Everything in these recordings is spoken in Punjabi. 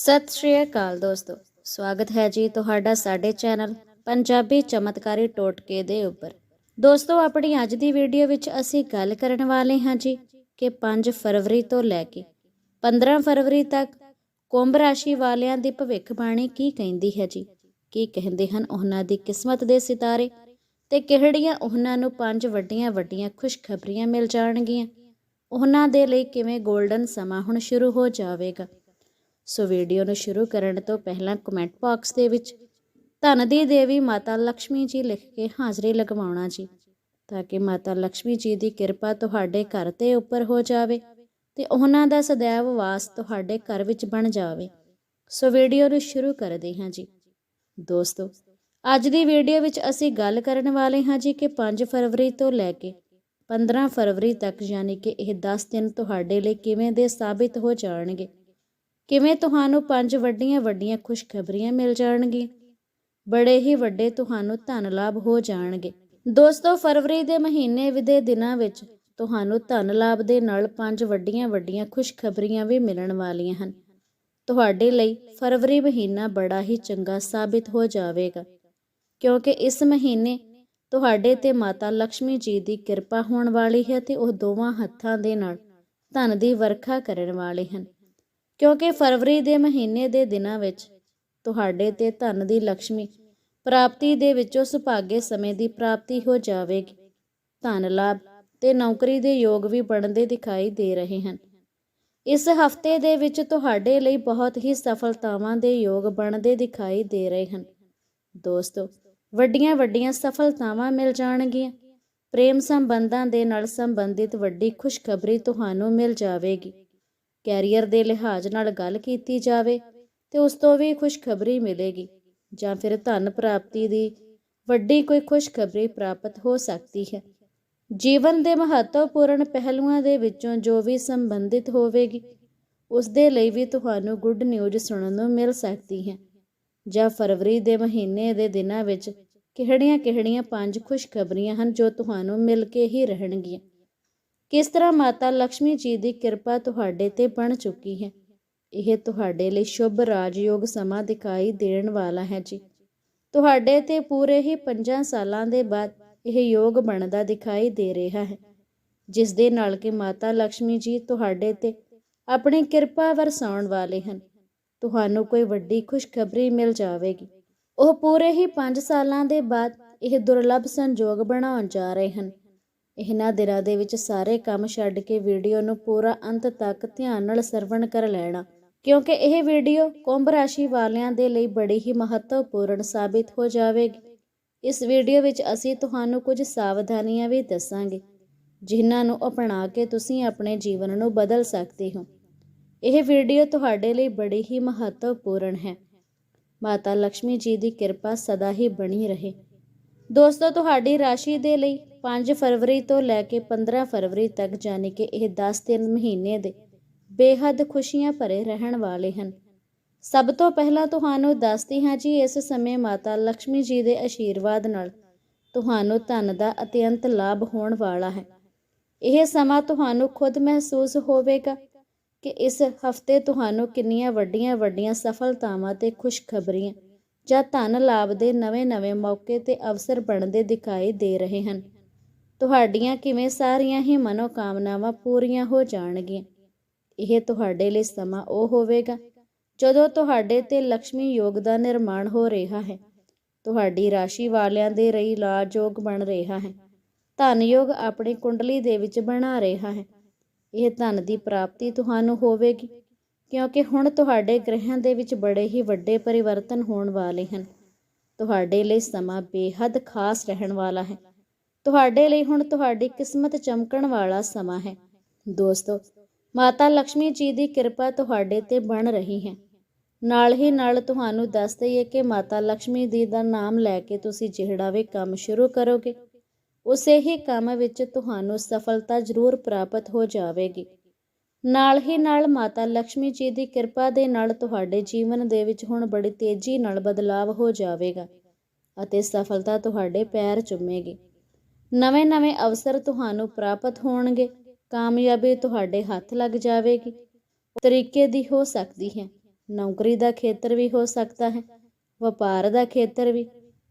ਸਤਿ ਸ਼੍ਰੀ ਅਕਾਲ ਦੋਸਤੋ। ਸਵਾਗਤ ਹੈ ਜੀ ਤੁਹਾਡਾ ਸਾਡੇ ਚੈਨਲ ਪੰਜਾਬੀ ਚਮਤਕਾਰੀ ਟੋਟਕੇ ਦੇ ਉੱਪਰ। ਦੋਸਤੋ, ਆਪਣੀ ਅੱਜ ਦੀ ਵੀਡੀਓ ਵਿੱਚ ਅਸੀਂ ਗੱਲ ਕਰਨ ਵਾਲੇ ਹਾਂ ਜੀ ਕਿ 5 ਫਰਵਰੀ ਤੋਂ ਲੈ ਕੇ 15 ਫਰਵਰੀ ਤੱਕ ਕੁੰਭ ਰਾਸ਼ੀ ਵਾਲਿਆਂ ਦੀ ਭਵਿੱਖਬਾਣੀ ਕੀ ਕਹਿੰਦੀ ਹੈ ਜੀ? ਕੀ ਕਹਿੰਦੇ ਹਨ ਉਹਨਾਂ ਦੀ ਕਿਸਮਤ ਦੇ ਸਿਤਾਰੇ ਤੇ ਕਿਹੜੀਆਂ ਉਹਨਾਂ ਨੂੰ ਪੰਜ ਵੱਡੀਆਂ ਵੱਡੀਆਂ ਖੁਸ਼ਖਬਰੀਆਂ ਮਿਲ ਜਾਣਗੀਆਂ? ਉਹਨਾਂ ਦੇ ਲਈ ਕਿਵੇਂ 골ਡਨ ਸਮਾਂ ਹੁਣ ਸ਼ੁਰੂ ਹੋ ਜਾਵੇਗਾ? ਸੋ ਵੀਡੀਓ ਨੂੰ ਸ਼ੁਰੂ ਕਰਨ ਤੋਂ ਪਹਿਲਾਂ ਕਮੈਂਟ ਬਾਕਸ ਦੇ ਵਿੱਚ ਧਨ ਦੀ ਦੇਵੀ ਮਾਤਾ ਲక్ష్ਮੀ ਜੀ ਲਿਖ ਕੇ ਹਾਜ਼ਰੀ ਲਗਵਾਉਣਾ ਜੀ, ਤਾਂ ਕਿ ਮਾਤਾ ਲక్ష్ਮੀ ਜੀ ਦੀ ਕਿਰਪਾ ਤੁਹਾਡੇ ਘਰ ਤੇ ਉੱਪਰ ਹੋ ਜਾਵੇ ਤੇ ਉਹਨਾਂ ਦਾ ਸਦੈਵ ਵਾਸ ਤੁਹਾਡੇ ਘਰ ਵਿੱਚ ਬਣ ਜਾਵੇ। ਸੋ ਵੀਡੀਓ ਨੂੰ ਸ਼ੁਰੂ ਕਰਦੇ ਹਾਂ ਜੀ। ਦੋਸਤੋ, ਅੱਜ ਦੀ ਵੀਡੀਓ ਵਿੱਚ ਅਸੀਂ ਗੱਲ ਕਰਨ ਵਾਲੇ ਹਾਂ ਜੀ ਕਿ 5 ਫਰਵਰੀ ਤੋਂ ਲੈ ਕੇ 15 ਫਰਵਰੀ ਤੱਕ ਯਾਨੀ ਕਿ ਇਹ 10 ਦਿਨ ਤੁਹਾਡੇ ਲਈ ਕਿਵੇਂ ਦੇ ਸਾਬਿਤ ਹੋ ਜਾਣਗੇ। ਕਿਵੇਂ ਤੁਹਾਨੂੰ ਪੰਜ ਵੱਡੀਆਂ ਵੱਡੀਆਂ ਖੁਸ਼ਖਬਰੀਆਂ ਮਿਲ ਜਾਣਗੀਆਂ? ਬੜੇ ਹੀ ਵੱਡੇ ਤੁਹਾਨੂੰ ਧਨ ਲਾਭ ਹੋ ਜਾਣਗੇ। ਦੋਸਤੋ, ਫਰਵਰੀ ਦੇ ਮਹੀਨੇ ਵਿਦੇ ਦਿਨਾਂ ਵਿੱਚ ਤੁਹਾਨੂੰ ਧਨ ਲਾਭ ਦੇ ਨਾਲ ਪੰਜ ਵੱਡੀਆਂ ਵੱਡੀਆਂ ਖੁਸ਼ਖਬਰੀਆਂ ਵੀ ਮਿਲਣ ਵਾਲੀਆਂ ਹਨ। ਤੁਹਾਡੇ ਲਈ ਫਰਵਰੀ ਮਹੀਨਾ ਬੜਾ ਹੀ ਚੰਗਾ ਸਾਬਿਤ ਹੋ ਜਾਵੇਗਾ, ਕਿਉਂਕਿ ਇਸ ਮਹੀਨੇ ਤੁਹਾਡੇ ਤੇ ਮਾਤਾ ਲక్ష్ਮੀ ਜੀ ਦੀ ਕਿਰਪਾ ਹੋਣ ਵਾਲੀ ਹੈ ਤੇ ਉਹ ਦੋਵਾਂ ਹੱਥਾਂ ਦੇ ਨਾਲ ਧਨ ਦੀ ਵਰਖਾ ਕਰਨ ਵਾਲੇ ਹਨ। ਕਿਉਂਕਿ ਫਰਵਰੀ ਦੇ ਮਹੀਨੇ ਦੇ ਦਿਨਾਂ ਵਿੱਚ ਤੁਹਾਡੇ ਤੇ ਧਨ ਦੀ ਲక్ష్ਮੀ ਪ੍ਰਾਪਤੀ ਦੇ ਵਿੱਚੋਂ ਸੁਭਾਗੇ ਸਮੇਂ ਦੀ ਪ੍ਰਾਪਤੀ ਹੋ ਜਾਵੇਗੀ। ਧਨ ਲਾਭ ਤੇ ਨੌਕਰੀ ਦੇ ਯੋਗ ਵੀ ਬਣਦੇ ਦਿਖਾਈ ਦੇ ਰਹੇ ਹਨ। ਇਸ ਹਫ਼ਤੇ ਦੇ ਵਿੱਚ ਤੁਹਾਡੇ ਲਈ ਬਹੁਤ ਹੀ ਸਫਲਤਾਵਾਂ ਦੇ ਯੋਗ ਬਣਦੇ ਦਿਖਾਈ ਦੇ ਰਹੇ ਹਨ। ਦੋਸਤੋ, ਵੱਡੀਆਂ ਵੱਡੀਆਂ ਸਫਲਤਾਵਾਂ ਮਿਲ ਜਾਣਗੀਆਂ। ਪ੍ਰੇਮ ਸੰਬੰਧਾਂ ਦੇ ਨਾਲ ਸੰਬੰਧਿਤ ਵੱਡੀ ਖੁਸ਼ਖਬਰੀ ਤੁਹਾਨੂੰ ਮਿਲ ਜਾਵੇਗੀ। ਕੈਰੀਅਰ ਦੇ ਲਿਹਾਜ਼ ਨਾਲ ਗੱਲ ਕੀਤੀ ਜਾਵੇ ਤੇ ਉਸ ਤੋਂ ਵੀ ਖੁਸ਼ਖਬਰੀ ਮਿਲੇਗੀ ਜਾਂ ਫਿਰ ਧਨ ਪ੍ਰਾਪਤੀ ਦੀ ਵੱਡੀ ਕੋਈ ਖੁਸ਼ਖਬਰੀ ਪ੍ਰਾਪਤ ਹੋ ਸਕਦੀ ਹੈ। ਜੀਵਨ ਦੇ ਮਹੱਤਵਪੂਰਨ ਪਹਿਲੂਆਂ ਦੇ ਵਿੱਚੋਂ ਜੋ ਵੀ ਸੰਬੰਧਿਤ ਹੋਵੇਗੀ, ਉਸ ਦੇ ਲਈ ਵੀ ਤੁਹਾਨੂੰ ਗੁੱਡ ਨਿਊਜ਼ ਸੁਣਨ ਨੂੰ ਮਿਲ ਸਕਦੀ ਹੈ। ਜਾਂ ਫਰਵਰੀ ਦੇ ਮਹੀਨੇ ਦੇ ਦਿਨਾਂ ਵਿੱਚ ਕਿਹੜੀਆਂ-ਕਿਹੜੀਆਂ ਪੰਜ ਖੁਸ਼ਖਬਰੀਆਂ ਹਨ ਜੋ ਤੁਹਾਨੂੰ ਮਿਲ ਕੇ ਹੀ ਰਹਿਣਗੀਆਂ? ਕਿਸ ਤਰ੍ਹਾਂ ਮਾਤਾ ਲక్ష్ਮੀ ਜੀ ਦੀ ਕਿਰਪਾ ਤੁਹਾਡੇ ਤੇ ਬਣ ਚੁੱਕੀ ਹੈ? ਇਹ ਤੁਹਾਡੇ ਲਈ ਸ਼ੁਭ ਰਾਜਯੋਗ ਸਮਾਂ ਦਿਖਾਈ ਦੇਣ ਵਾਲਾ ਹੈ ਜੀ। ਤੁਹਾਡੇ ਤੇ ਪੂਰੇ ਹੀ 5 ਸਾਲਾਂ ਦੇ ਬਾਅਦ ਇਹ ਯੋਗ ਬਣਦਾ ਦਿਖਾਈ ਦੇ ਰਿਹਾ ਹੈ। ਜਿਸ ਦੇ ਨਾਲ ਕਿ ਮਾਤਾ ਲక్ష్ਮੀ ਜੀ ਤੁਹਾਡੇ ਤੇ ਆਪਣੀ ਕਿਰਪਾ ਵਰਸਾਉਣ ਵਾਲੇ ਹਨ। ਤੁਹਾਨੂੰ ਕੋਈ ਵੱਡੀ ਖੁਸ਼ਖਬਰੀ ਮਿਲ ਜਾਵੇਗੀ। ਉਹ ਪੂਰੇ ਹੀ 5 ਸਾਲਾਂ ਦੇ ਬਾਅਦ ਇਹ ਦੁਰਲੱਭ ਸੰਯੋਗ ਬਣਾਉਣ ਜਾ ਰਹੇ ਹਨ। ਇਹਨਾਂ ਦਿਨਾਂ ਦੇ ਵਿੱਚ ਸਾਰੇ ਕੰਮ ਛੱਡ ਕੇ ਵੀਡੀਓ ਨੂੰ ਪੂਰਾ ਅੰਤ ਤੱਕ ਧਿਆਨ ਨਾਲ ਸਰਵਣ ਕਰ ਲੈਣਾ। ਕਿਉਂਕਿ ਇਹ ਵੀਡੀਓ ਕੁੰਭ ਰਾਸ਼ੀ ਵਾਲਿਆਂ ਦੇ ਲਈ ਬੜੀ ਹੀ ਮਹੱਤਵਪੂਰਨ ਸਾਬਿਤ ਹੋ ਜਾਵੇਗੀ। ਇਸ ਵੀਡੀਓ ਵਿੱਚ ਅਸੀਂ ਤੁਹਾਨੂੰ ਕੁਝ ਸਾਵਧਾਨੀਆਂ ਵੀ ਦੱਸਾਂਗੇ, ਜਿਨ੍ਹਾਂ ਨੂੰ ਅਪਣਾ ਕੇ ਤੁਸੀਂ ਆਪਣੇ ਜੀਵਨ ਨੂੰ ਬਦਲ ਸਕਦੇ ਹੋ। ਇਹ ਵੀਡੀਓ ਤੁਹਾਡੇ ਲਈ ਬੜੀ ਹੀ ਮਹੱਤਵਪੂਰਨ ਹੈ। ਮਾਤਾ ਲక్ష్ਮੀ ਜੀ ਦੀ ਕਿਰਪਾ ਸਦਾ ਹੀ ਬਣੀ ਰਹੇ। ਦੋਸਤੋ, ਤੁਹਾਡੀ ਰਾਸ਼ੀ ਦੇ ਲਈ 5 ਫਰਵਰੀ ਤੋਂ ਲੈ ਕੇ 15 ਫਰਵਰੀ ਤੱਕ ਜਾਨੀ ਕਿ ਇਹ 10 ਦਿਨ ਮਹੀਨੇ ਦੇ ਬੇਹੱਦ ਖੁਸ਼ੀਆਂ ਭਰੇ ਰਹਿਣ ਵਾਲੇ ਹਨ। ਸਭ ਤੋਂ ਪਹਿਲਾਂ ਤੁਹਾਨੂੰ ਦੱਸਦੀ ਹਾਂ ਜੀ, ਇਸ ਸਮੇਂ ਮਾਤਾ ਲక్ష్ਮੀ ਜੀ ਦੇ ਆਸ਼ੀਰਵਾਦ ਨਾਲ ਤੁਹਾਨੂੰ ਧਨ ਦਾ ਅਤਿਅੰਤ ਲਾਭ ਹੋਣ ਵਾਲਾ ਹੈ। ਇਹ ਸਮਾਂ ਤੁਹਾਨੂੰ ਖੁਦ ਮਹਿਸੂਸ ਹੋਵੇਗਾ ਕਿ ਇਸ ਹਫ਼ਤੇ ਤੁਹਾਨੂੰ ਕਿੰਨੀਆਂ ਵੱਡੀਆਂ ਵੱਡੀਆਂ ਸਫਲਤਾਵਾਂ ਤੇ ਖੁਸ਼ਖਬਰੀਆਂ ਜਾਂ ਧਨ ਲਾਭ ਦੇ ਨਵੇਂ-ਨਵੇਂ ਮੌਕੇ ਤੇ ਅਵਸਰ ਬਣਦੇ ਦਿਖਾਈ ਦੇ ਰਹੇ ਹਨ। ਤੁਹਾਡੀਆਂ ਕਿਵੇਂ ਸਾਰੀਆਂ ਹੀ ਮਨੋਕਾਮਨਾਵਾਂ ਪੂਰੀਆਂ ਹੋ ਜਾਣਗੀਆਂ। ਇਹ ਤੁਹਾਡੇ ਲਈ ਸਮਾਂ ਉਹ ਹੋਵੇਗਾ, ਜਦੋਂ ਤੁਹਾਡੇ ਤੇ ਲక్ష్ਮੀ ਯੋਗ ਦਾ ਨਿਰਮਾਣ ਹੋ ਰਿਹਾ ਹੈ। ਤੁਹਾਡੀ ਰਾਸ਼ੀ ਵਾਲਿਆਂ ਦੇ ਲਈ ਲਾਜੋਗ ਬਣ ਰਿਹਾ ਹੈ। ਧਨ ਯੋਗ ਆਪਣੀ ਕੁੰਡਲੀ ਦੇ ਵਿੱਚ ਬਣਾ ਰਿਹਾ ਹੈ। ਇਹ ਧਨ ਦੀ ਪ੍ਰਾਪਤੀ ਤੁਹਾਨੂੰ ਹੋਵੇਗੀ, ਕਿਉਂਕਿ ਹੁਣ ਤੁਹਾਡੇ ਗ੍ਰਹਿਆਂ ਦੇ ਵਿੱਚ ਬੜੇ ਹੀ ਵੱਡੇ ਪਰਿਵਰਤਨ ਹੋਣ ਵਾਲੇ ਹਨ। ਤੁਹਾਡੇ ਲਈ ਸਮਾਂ ਬੇਹੱਦ ਖਾਸ ਰਹਿਣ ਵਾਲਾ ਹੈ। ਤੁਹਾਡੇ ਲਈ ਹੁਣ ਤੁਹਾਡੀ ਕਿਸਮਤ ਚਮਕਣ ਵਾਲਾ ਸਮਾਂ ਹੈ। ਦੋਸਤੋ, ਮਾਤਾ ਲక్ష్ਮੀ ਜੀ ਦੀ ਕਿਰਪਾ ਤੁਹਾਡੇ ਤੇ ਬਣ ਰਹੀ ਹੈ। ਨਾਲ ਹੀ ਨਾਲ ਤੁਹਾਨੂੰ ਦੱਸ ਦਈਏ ਕਿ ਮਾਤਾ ਲక్ష్ਮੀ ਦੀ ਦਾ ਨਾਮ ਲੈ ਕੇ ਤੁਸੀਂ ਜਿਹੜਾ ਵੀ ਕੰਮ ਸ਼ੁਰੂ ਕਰੋਗੇ, ਉਸੇ ਹੀ ਕੰਮ ਵਿੱਚ ਤੁਹਾਨੂੰ ਸਫਲਤਾ ਜ਼ਰੂਰ ਪ੍ਰਾਪਤ ਹੋ ਜਾਵੇਗੀ। ਨਾਲ ਹੀ ਨਾਲ ਮਾਤਾ ਲక్ష్ਮੀ ਜੀ ਦੀ ਕਿਰਪਾ ਦੇ ਨਾਲ ਤੁਹਾਡੇ ਜੀਵਨ ਦੇ ਵਿੱਚ ਹੁਣ ਬੜੀ ਤੇਜ਼ੀ ਨਾਲ ਬਦਲਾਅ ਹੋ ਜਾਵੇਗਾ ਅਤੇ ਸਫਲਤਾ ਤੁਹਾਡੇ ਪੈਰ ਚੁੰਮੇਗੀ। ਨਵੇਂ-ਨਵੇਂ ਅਵਸਰ ਤੁਹਾਨੂੰ ਪ੍ਰਾਪਤ ਹੋਣਗੇ, ਕਾਮਯਾਬੀ ਤੁਹਾਡੇ ਹੱਥ ਲੱਗ ਜਾਵੇਗੀ। ਤਰੀਕੇ ਦੀ ਹੋ ਸਕਦੀ ਹੈ, ਨੌਕਰੀ ਦਾ ਖੇਤਰ ਵੀ ਹੋ ਸਕਦਾ ਹੈ, ਵਪਾਰ ਦਾ ਖੇਤਰ ਵੀ,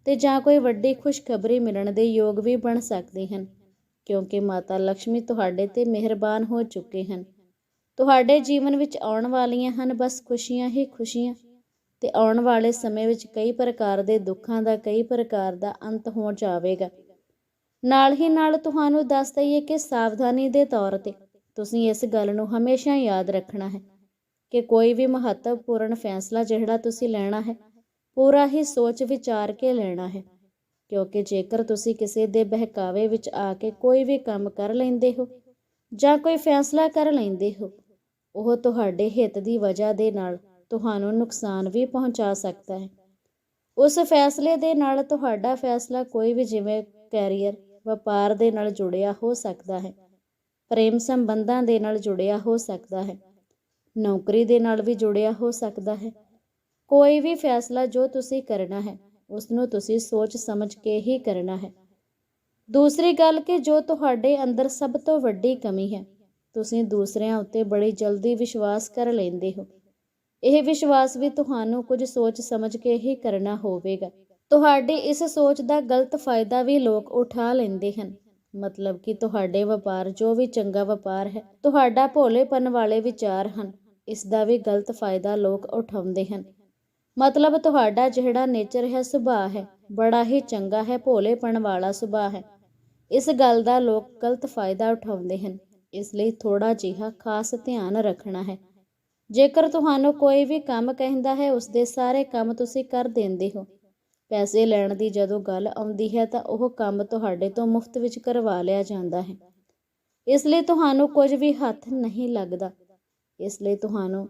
ਤੇ ਜਾਂ ਕੋਈ ਵੱਡੀ ਖੁਸ਼ਖਬਰੀ ਮਿਲਣ ਦੇ ਯੋਗ ਵੀ ਬਣ ਸਕਦੇ ਹਨ, ਕਿਉਂਕਿ ਮਾਤਾ ਲక్ష్ਮੀ ਤੁਹਾਡੇ ਤੇ ਮਿਹਰਬਾਨ ਹੋ ਚੁੱਕੇ ਹਨ। ਤੁਹਾਡੇ ਜੀਵਨ ਵਿੱਚ ਆਉਣ ਵਾਲੀਆਂ ਹਨ ਬਸ ਖੁਸ਼ੀਆਂ ਹੀ ਖੁਸ਼ੀਆਂ, ਤੇ ਆਉਣ ਵਾਲੇ ਸਮੇਂ ਵਿੱਚ ਕਈ ਪ੍ਰਕਾਰ ਦੇ ਦੁੱਖਾਂ ਦਾ, ਕਈ ਪ੍ਰਕਾਰ ਦਾ ਅੰਤ ਹੋ ਜਾਵੇਗਾ। ਨਾਲ ਹੀ ਨਾਲ ਤੁਹਾਨੂੰ ਦੱਸ ਦਈਏ ਕਿ ਸਾਵਧਾਨੀ ਦੇ ਤੌਰ ਤੇ ਤੁਸੀਂ ਇਸ ਗੱਲ ਨੂੰ ਹਮੇਸ਼ਾ ਯਾਦ ਰੱਖਣਾ ਹੈ ਕਿ ਕੋਈ ਵੀ ਮਹੱਤਵਪੂਰਨ ਫੈਸਲਾ ਜਿਹੜਾ ਤੁਸੀਂ ਲੈਣਾ ਹੈ, ਪੂਰਾ ਹੀ ਸੋਚ ਵਿਚਾਰ ਕੇ ਲੈਣਾ ਹੈ। ਕਿਉਂਕਿ ਜੇਕਰ ਤੁਸੀਂ ਕਿਸੇ ਦੇ ਬਹਿਕਾਵੇ ਵਿੱਚ ਆ ਕੇ ਕੋਈ ਵੀ ਕੰਮ ਕਰ ਲੈਂਦੇ ਹੋ ਜਾਂ ਕੋਈ ਫੈਸਲਾ ਕਰ ਲੈਂਦੇ ਹੋ, ਉਹ ਤੁਹਾਡੇ ਹਿੱਤ ਦੀ ਵਜ੍ਹਾ ਦੇ ਨਾਲ ਤੁਹਾਨੂੰ ਨੁਕਸਾਨ ਵੀ ਪਹੁੰਚਾ ਸਕਦਾ ਹੈ। ਉਸ ਫੈਸਲੇ ਦੇ ਨਾਲ ਤੁਹਾਡਾ ਫੈਸਲਾ ਕੋਈ ਵੀ ਜਿਵੇਂ ਕੈਰੀਅਰ ਵਪਾਰ ਦੇ ਨਾਲ ਜੁੜਿਆ ਹੋ ਸਕਦਾ ਹੈ। ਪ੍ਰੇਮ ਸੰਬੰਧਾਂ ਦੇ ਨਾਲ ਜੁੜਿਆ ਹੋ ਸਕਦਾ ਹੈ। ਨੌਕਰੀ ਦੇ ਨਾਲ ਵੀ ਜੁੜਿਆ ਹੋ ਸਕਦਾ ਹੈ। ਕੋਈ ਵੀ ਫੈਸਲਾ ਜੋ ਤੁਸੀਂ ਕਰਨਾ ਹੈ ਉਸ ਨੂੰ ਤੁਸੀਂ ਸੋਚ ਸਮਝ ਕੇ ਹੀ ਕਰਨਾ ਹੈ। ਦੂਸਰੀ ਗੱਲ ਕਿ ਜੋ ਤੁਹਾਡੇ ਅੰਦਰ ਸਭ ਤੋਂ ਵੱਡੀ ਕਮੀ ਹੈ, ਤੁਸੀਂ ਦੂਸਰਿਆਂ ਉੱਤੇ ਬੜੀ ਜਲਦੀ ਵਿਸ਼ਵਾਸ ਕਰ ਲੈਂਦੇ ਹੋ। ਇਹ ਵਿਸ਼ਵਾਸ ਵੀ ਤੁਹਾਨੂੰ ਕੁਝ ਸੋਚ ਸਮਝ ਕੇ ਹੀ ਕਰਨਾ ਹੋਵੇਗਾ। ਤੁਹਾਡੀ ਇਸ ਸੋਚ ਦਾ ਗਲਤ ਫਾਇਦਾ ਵੀ ਲੋਕ ਉਠਾ ਲੈਂਦੇ ਹਨ। ਮਤਲਬ ਕਿ ਤੁਹਾਡੇ ਵਪਾਰ ਜੋ ਵੀ ਚੰਗਾ ਵਪਾਰ ਹੈ, ਤੁਹਾਡਾ ਭੋਲੇਪਨ ਵਾਲੇ ਵਿਚਾਰ ਹਨ। ਇਸ ਦਾ ਵੀ ਗਲਤ ਫਾਇਦਾ ਲੋਕ ਉਠਾਉਂਦੇ ਹਨ। ਮਤਲਬ ਤੁਹਾਡਾ ਜਿਹੜਾ ਨੇਚਰ ਹੈ, ਸੁਭਾਅ ਹੈ, ਬੜਾ ਹੀ ਚੰਗਾ ਹੈ ਭੋਲੇਪਨ ਵਾਲਾ ਸੁਭਾਅ ਹੈ। ਇਸ ਗੱਲ ਦਾ ਲੋਕ ਗਲਤ ਫਾਇਦਾ ਉਠਾਉਂਦੇ ਹਨ। ਇਸ ਲਈ ਥੋੜਾ ਜਿਹਾ ਖਾਸ ਧਿਆਨ ਰੱਖਣਾ ਹੈ। ਜੇਕਰ ਤੁਹਾਨੂੰ ਕੋਈ ਵੀ ਕੰਮ ਕਹਿੰਦਾ ਹੈ ਉਸ ਦੇ ਸਾਰੇ ਕੰਮ ਤੁਸੀਂ ਕਰ ਦਿੰਦੇ ਹੋ। ਪੈਸੇ ਲੈਣ ਦੀ ਜਦੋਂ ਗੱਲ ਆਉਂਦੀ ਹੈ ਤਾਂ ਉਹ ਕੰਮ ਤੁਹਾਡੇ ਤੋਂ ਮੁਫਤ ਵਿੱਚ ਕਰਵਾ ਲਿਆ ਜਾਂਦਾ ਹੈ। ਇਸ ਲਈ ਤੁਹਾਨੂੰ ਕੁਝ ਵੀ ਹੱਥ ਨਹੀਂ ਲੱਗਦਾ। ਇਸ ਲਈ ਤੁਹਾਨੂੰ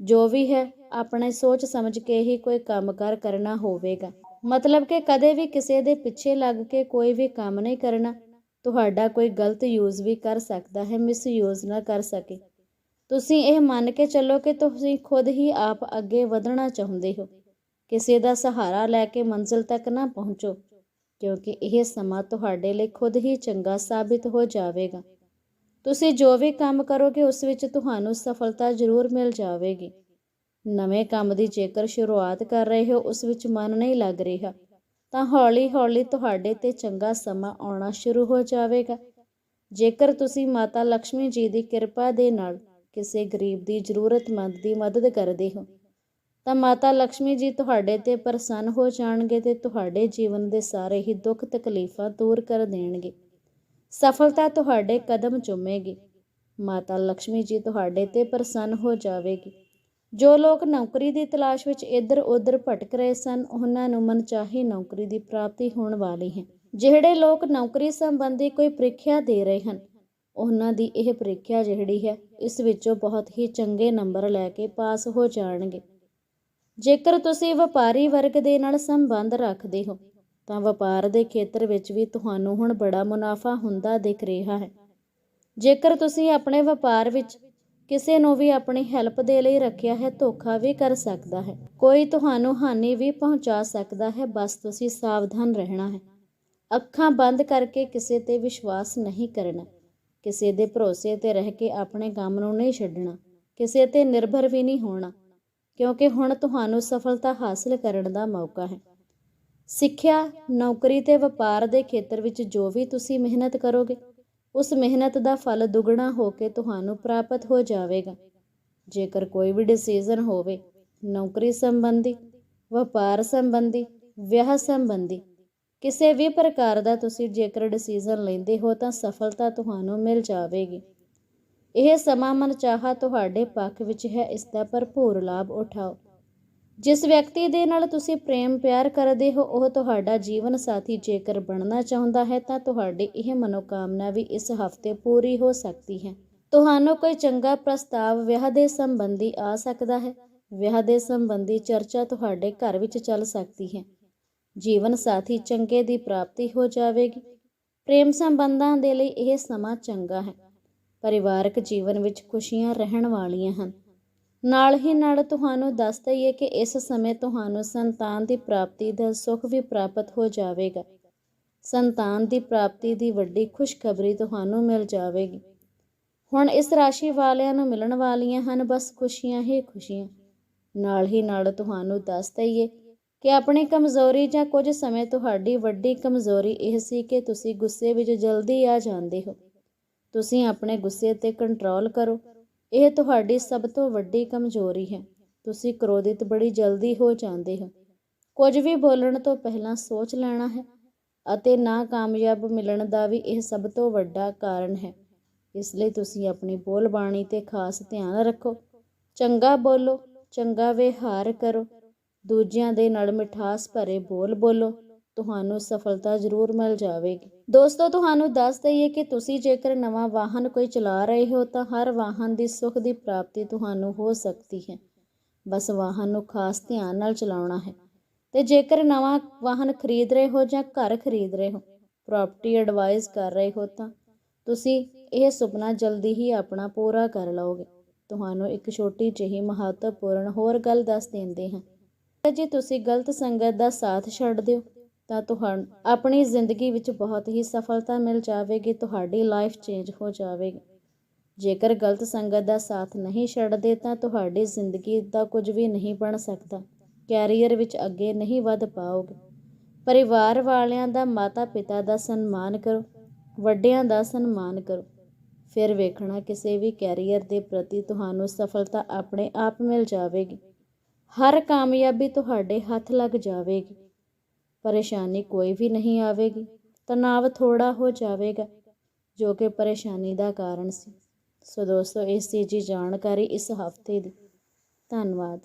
ਜੋ ਵੀ ਹੈ, ਆਪਣੇ ਸੋਚ ਸਮਝ ਕੇ ਹੀ ਕੋਈ ਕੰਮਕਾਰ ਕਰਨਾ ਹੋਵੇਗਾ। ਮਤਲਬ ਕਿ ਕਦੇ ਵੀ ਕਿਸੇ ਦੇ ਪਿੱਛੇ ਲੱਗ ਕੇ ਕੋਈ ਵੀ ਕੰਮ ਨਹੀਂ ਕਰਨਾ। ਤੁਹਾਡਾ ਕੋਈ ਗਲਤ ਯੂਜ਼ ਵੀ ਕਰ ਸਕਦਾ ਹੈ, ਮਿਸਯੂਜ਼ ਨਾ ਕਰ ਸਕੇ। ਤੁਸੀਂ ਇਹ ਮੰਨ ਕੇ ਚੱਲੋ ਕਿ ਤੁਸੀਂ ਖੁਦ ਹੀ ਆਪ ਅੱਗੇ ਵਧਣਾ ਚਾਹੁੰਦੇ ਹੋ। ਕਿਸੇ ਦਾ ਸਹਾਰਾ ਲੈ ਕੇ ਮੰਜ਼ਿਲ ਤੱਕ ਨਾ ਪਹੁੰਚੋ, ਕਿਉਂਕਿ ਇਹ ਸਮਾਂ ਤੁਹਾਡੇ ਲਈ ਖੁਦ ਹੀ ਚੰਗਾ ਸਾਬਿਤ ਹੋ ਜਾਵੇਗਾ। ਤੁਸੀਂ ਜੋ ਵੀ ਕੰਮ ਕਰੋਗੇ, ਉਸ ਵਿੱਚ ਤੁਹਾਨੂੰ ਸਫਲਤਾ ਜ਼ਰੂਰ ਮਿਲ ਜਾਵੇਗੀ। ਨਵੇਂ ਕੰਮ ਦੀ ਜੇਕਰ ਸ਼ੁਰੂਆਤ ਕਰ ਰਹੇ ਹੋ, ਉਸ ਵਿੱਚ ਮਨ ਨਹੀਂ ਲੱਗ ਰਿਹਾ, ਤਾਂ ਹੌਲੀ-ਹੌਲੀ ਤੁਹਾਡੇ ਤੇ ਚੰਗਾ ਸਮਾਂ ਆਉਣਾ ਸ਼ੁਰੂ ਹੋ ਜਾਵੇਗਾ। ਜੇਕਰ ਤੁਸੀਂ ਮਾਤਾ ਲక్ష్ਮੀ ਜੀ ਦੀ ਕਿਰਪਾ ਦੇ ਨਾਲ ਕਿਸੇ ਗਰੀਬ ਦੀ ਜ਼ਰੂਰਤਮੰਦ ਦੀ ਮਦਦ ਕਰਦੇ ਹੋ ਤਾਂ ਮਾਤਾ ਲక్ష్ਮੀ ਜੀ ਤੁਹਾਡੇ ਤੇ ਪ੍ਰਸੰਨ ਹੋ ਜਾਣਗੇ ਤੇ ਤੁਹਾਡੇ ਜੀਵਨ ਦੇ ਸਾਰੇ ਹੀ ਦੁੱਖ ਤਕਲੀਫਾਂ ਦੂਰ ਕਰ ਦੇਣਗੇ। ਸਫਲਤਾ ਤੁਹਾਡੇ ਕਦਮ ਚੁੰਮੇਗੀ। ਮਾਤਾ ਲక్ష్ਮੀ ਜੀ ਤੁਹਾਡੇ ਤੇ ਪ੍ਰਸੰਨ ਹੋ ਜਾਵੇਗੀ। ਜੋ ਲੋਕ ਨੌਕਰੀ ਦੀ ਤਲਾਸ਼ ਵਿੱਚ ਇੱਧਰ ਉੱਧਰ ਭਟਕ ਰਹੇ ਸਨ, ਉਹਨਾਂ ਨੂੰ ਮਨਚਾਹੀ ਨੌਕਰੀ ਦੀ ਪ੍ਰਾਪਤੀ ਹੋਣ ਵਾਲੀ ਹੈ। ਜਿਹੜੇ ਲੋਕ ਨੌਕਰੀ ਸੰਬੰਧੀ ਕੋਈ ਪ੍ਰੀਖਿਆ ਦੇ ਰਹੇ ਹਨ, ਉਹਨਾਂ ਦੀ ਇਹ ਪ੍ਰੀਖਿਆ ਜਿਹੜੀ ਹੈ, ਇਸ ਵਿੱਚੋਂ ਬਹੁਤ ਹੀ ਚੰਗੇ ਨੰਬਰ ਲੈ ਕੇ ਪਾਸ ਹੋ ਜਾਣਗੇ। ਜੇਕਰ ਤੁਸੀਂ ਵਪਾਰੀ ਵਰਗ ਦੇ ਨਾਲ ਸੰਬੰਧ ਰੱਖਦੇ ਹੋ, ਤਾਂ ਵਪਾਰ ਦੇ ਖੇਤਰ ਵਿੱਚ ਵੀ ਤੁਹਾਨੂੰ ਹੁਣ ਬੜਾ ਮੁਨਾਫਾ ਹੁੰਦਾ ਦਿਖ ਰਿਹਾ ਹੈ। ਜੇਕਰ ਤੁਸੀਂ ਆਪਣੇ ਵਪਾਰ ਵਿੱਚ ਕਿਸੇ ਨੂੰ ਵੀ ਆਪਣੀ ਹੈਲਪ ਦੇ ਲਈ ਰੱਖਿਆ ਹੈ, ਧੋਖਾ ਵੀ ਕਰ ਸਕਦਾ ਹੈ। ਕੋਈ ਤੁਹਾਨੂੰ ਹਾਨੀ ਵੀ ਪਹੁੰਚਾ ਸਕਦਾ ਹੈ, ਬਸ ਤੁਸੀਂ ਸਾਵਧਾਨ ਰਹਿਣਾ ਹੈ। ਅੱਖਾਂ ਬੰਦ ਕਰਕੇ ਕਿਸੇ ਤੇ ਵਿਸ਼ਵਾਸ ਨਹੀਂ ਕਰਨਾ। ਕਿਸੇ ਦੇ ਭਰੋਸੇ ਤੇ ਰਹਿ ਕੇ ਆਪਣੇ ਕੰਮ ਨੂੰ ਨਹੀਂ ਛੱਡਣਾ। ਕਿਸੇ ਤੇ ਨਿਰਭਰ ਵੀ ਨਹੀਂ ਹੋਣਾ। ਕਿਉਂਕਿ ਹੁਣ ਤੁਹਾਨੂੰ ਸਫਲਤਾ ਹਾਸਲ ਕਰਨ ਦਾ ਮੌਕਾ ਹੈ। ਸਿੱਖਿਆ, ਨੌਕਰੀ ਤੇ ਵਪਾਰ ਦੇ ਖੇਤਰ ਵਿੱਚ ਜੋ ਵੀ ਤੁਸੀਂ ਮਿਹਨਤ ਕਰੋਗੇ, ਉਸ ਮਿਹਨਤ ਦਾ ਫਲ ਦੁੱਗਣਾ ਹੋ ਕੇ ਤੁਹਾਨੂੰ ਪ੍ਰਾਪਤ ਹੋ ਜਾਵੇਗਾ। ਜੇਕਰ ਕੋਈ ਵੀ ਡਿਸੀਜਨ ਹੋਵੇ, ਨੌਕਰੀ ਸੰਬੰਧੀ, ਵਪਾਰ ਸੰਬੰਧੀ, ਵਿਆਹ ਸੰਬੰਧੀ, ਕਿਸੇ ਵੀ ਪ੍ਰਕਾਰ ਦਾ ਤੁਸੀਂ ਜੇਕਰ ਡਿਸੀਜਨ ਲੈਂਦੇ ਹੋ ਤਾਂ ਸਫਲਤਾ ਤੁਹਾਨੂੰ ਮਿਲ ਜਾਵੇਗੀ। ਇਹ ਸਮਾਂ ਮਨਚਾਹਾ ਤੁਹਾਡੇ ਪੱਖ ਵਿੱਚ ਹੈ, ਇਸ ਦਾ ਭਰਪੂਰ ਲਾਭ ਉਠਾਓ। ਜਿਸ ਵਿਅਕਤੀ ਦੇ ਨਾਲ ਤੁਸੀਂ ਪ੍ਰੇਮ ਪਿਆਰ ਕਰਦੇ ਹੋ, ਉਹ ਤੁਹਾਡਾ ਜੀਵਨ ਸਾਥੀ ਜੇਕਰ ਬਣਨਾ ਚਾਹੁੰਦਾ ਹੈ, ਤਾਂ ਤੁਹਾਡੀ ਇਹ ਮਨੋਕਾਮਨਾ ਵੀ ਇਸ ਹਫ਼ਤੇ ਪੂਰੀ ਹੋ ਸਕਦੀ ਹੈ। ਤੁਹਾਨੂੰ ਕੋਈ ਚੰਗਾ ਪ੍ਰਸਤਾਵ ਵਿਆਹ ਦੇ ਸੰਬੰਧੀ ਆ ਸਕਦਾ ਹੈ। ਵਿਆਹ ਦੇ ਸੰਬੰਧੀ ਚਰਚਾ ਤੁਹਾਡੇ ਘਰ ਵਿੱਚ ਚੱਲ ਸਕਦੀ ਹੈ। ਜੀਵਨ ਸਾਥੀ ਚੰਗੇ ਦੀ ਪ੍ਰਾਪਤੀ ਹੋ ਜਾਵੇਗੀ। ਪ੍ਰੇਮ ਸੰਬੰਧਾਂ ਦੇ ਲਈ ਇਹ ਸਮਾਂ ਚੰਗਾ ਹੈ। ਪਰਿਵਾਰਕ ਜੀਵਨ ਵਿੱਚ ਖੁਸ਼ੀਆਂ ਰਹਿਣ ਵਾਲੀਆਂ ਹਨ। ਨਾਲ ਹੀ ਨਾਲ ਤੁਹਾਨੂੰ ਦੱਸ ਦਈਏ ਕਿ ਇਸ ਸਮੇਂ ਤੁਹਾਨੂੰ ਸੰਤਾਨ ਦੀ ਪ੍ਰਾਪਤੀ ਦਾ ਸੁੱਖ ਵੀ ਪ੍ਰਾਪਤ ਹੋ ਜਾਵੇਗਾ। ਸੰਤਾਨ ਦੀ ਪ੍ਰਾਪਤੀ ਦੀ ਵੱਡੀ ਖੁਸ਼ਖਬਰੀ ਤੁਹਾਨੂੰ ਮਿਲ ਜਾਵੇਗੀ। ਹੁਣ ਇਸ ਰਾਸ਼ੀ ਵਾਲਿਆਂ ਨੂੰ ਮਿਲਣ ਵਾਲੀਆਂ ਹਨ ਬਸ ਖੁਸ਼ੀਆਂ ਹੀ ਖੁਸ਼ੀਆਂ। ਨਾਲ ਹੀ ਨਾਲ ਤੁਹਾਨੂੰ ਦੱਸ ਦਈਏ ਕਿ ਆਪਣੀ ਕਮਜ਼ੋਰੀ ਜਾਂ ਕੁਝ ਸਮੇਂ ਤੁਹਾਡੀ ਵੱਡੀ ਕਮਜ਼ੋਰੀ ਇਹ ਸੀ ਕਿ ਤੁਸੀਂ ਗੁੱਸੇ ਵਿੱਚ ਜਲਦੀ ਆ ਜਾਂਦੇ ਹੋ। ਤੁਸੀਂ ਆਪਣੇ ਗੁੱਸੇ ਤੇ ਕੰਟਰੋਲ ਕਰੋ। ਇਹ ਤੁਹਾਡੀ ਸਭ ਤੋਂ ਵੱਡੀ ਕਮਜ਼ੋਰੀ ਹੈ। ਤੁਸੀਂ ਕ੍ਰੋਧਿਤ ਬੜੀ ਜਲਦੀ ਹੋ ਜਾਂਦੇ ਹੋ। ਕੁਝ ਵੀ ਬੋਲਣ ਤੋਂ ਪਹਿਲਾਂ ਸੋਚ ਲੈਣਾ ਹੈ ਅਤੇ ਨਾ ਕਾਮਯਾਬ ਮਿਲਣ ਦਾ ਵੀ ਇਹ ਸਭ ਤੋਂ ਵੱਡਾ ਕਾਰਨ ਹੈ। ਇਸ ਲਈ ਤੁਸੀਂ ਆਪਣੀ ਬੋਲਬਾਣੀ ਤੇ ਖਾਸ ਧਿਆਨ ਰੱਖੋ। ਚੰਗਾ ਬੋਲੋ, ਚੰਗਾ ਵਿਹਾਰ ਕਰੋ। ਦੂਜਿਆਂ ਦੇ ਨਾਲ ਮਿਠਾਸ ਭਰੇ ਬੋਲ ਬੋਲੋ। ਤੁਹਾਨੂੰ ਸਫਲਤਾ ਜ਼ਰੂਰ ਮਿਲ ਜਾਵੇਗੀ। ਦੋਸਤੋ, ਤੁਹਾਨੂੰ ਦੱਸ ਦਈਏ ਕਿ ਤੁਸੀਂ ਜੇਕਰ ਨਵਾਂ ਵਾਹਨ ਕੋਈ ਚਲਾ ਰਹੇ ਹੋ ਤਾਂ ਹਰ ਵਾਹਨ ਦੀ ਸੁੱਖ ਦੀ ਪ੍ਰਾਪਤੀ ਤੁਹਾਨੂੰ ਹੋ ਸਕਦੀ ਹੈ। ਬਸ ਵਾਹਨ ਨੂੰ ਖਾਸ ਧਿਆਨ ਨਾਲ ਚਲਾਉਣਾ ਹੈ ਤੇ ਜੇਕਰ ਨਵਾਂ ਵਾਹਨ ਖਰੀਦ ਰਹੇ ਹੋ ਜਾਂ ਘਰ ਖਰੀਦ ਰਹੇ ਹੋ, ਪ੍ਰਾਪਰਟੀ ਐਡਵਾਈਸ ਕਰ ਰਹੇ ਹੋ ਤਾਂ ਤੁਸੀਂ ਇਹ ਸੁਪਨਾ ਜਲਦੀ ਹੀ ਆਪਣਾ ਪੂਰਾ ਕਰ ਲਓਗੇ। ਤੁਹਾਨੂੰ ਇੱਕ ਛੋਟੀ ਜਿਹੀ ਮਹੱਤਵਪੂਰਨ ਹੋਰ ਗੱਲ ਦੱਸ ਦਿੰਦੇ ਹਾਂ। ਕਿ ਜੇ ਤੁਸੀਂ ਗਲਤ ਸੰਗਤ ਦਾ ਸਾਥ ਛੱਡ ਦਿਓ ਤਾਂ ਤੁਹਾਨੂੰ, ਆਪਣੀ ਜ਼ਿੰਦਗੀ ਵਿੱਚ ਬਹੁਤ ਹੀ ਸਫਲਤਾ ਮਿਲ ਜਾਵੇਗੀ, ਤੁਹਾਡੀ ਲਾਈਫ ਚੇਂਜ ਹੋ ਜਾਵੇਗੀ। ਜੇਕਰ ਗਲਤ ਸੰਗਤ ਦਾ ਸਾਥ ਨਹੀਂ ਛੱਡਦੇ, ਤਾਂ ਤੁਹਾਡੀ ਜ਼ਿੰਦਗੀ ਦਾ ਕੁਝ ਵੀ ਨਹੀਂ ਬਣ ਸਕਦਾ। ਕੈਰੀਅਰ ਵਿੱਚ ਅੱਗੇ ਨਹੀਂ ਵੱਧ ਪਾਓਗੇ। ਪਰਿਵਾਰ ਵਾਲਿਆਂ ਦਾ ਮਾਤਾ ਪਿਤਾ ਦਾ ਸਨਮਾਨ ਕਰੋ, ਵੱਡਿਆਂ ਦਾ ਸਨਮਾਨ ਕਰੋ। ਫਿਰ ਵੇਖਣਾ ਕਿਸੇ ਵੀ ਕੈਰੀਅਰ ਦੇ ਪ੍ਰਤੀ ਤੁਹਾਨੂੰ ਸਫਲਤਾ ਆਪਣੇ ਆਪ ਮਿਲ ਜਾਵੇਗੀ। ਹਰ ਕਾਮਯਾਬੀ ਤੁਹਾਡੇ ਹੱਥ ਲੱਗ ਜਾਵੇਗੀ। ਪਰੇਸ਼ਾਨੀ ਕੋਈ ਵੀ ਨਹੀਂ ਆਵੇਗੀ। ਤਣਾਅ ਥੋੜਾ ਹੋ ਜਾਵੇਗਾ, ਜੋ ਕਿ ਪਰੇਸ਼ਾਨੀ ਦਾ ਕਾਰਨ ਸੀ। ਸੋ ਦੋਸਤੋ, ਇਸ ਦੀ ਜੀ ਜਾਣਕਾਰੀ ਇਸ ਹਫ਼ਤੇ ਦੀ। ਧੰਨਵਾਦ।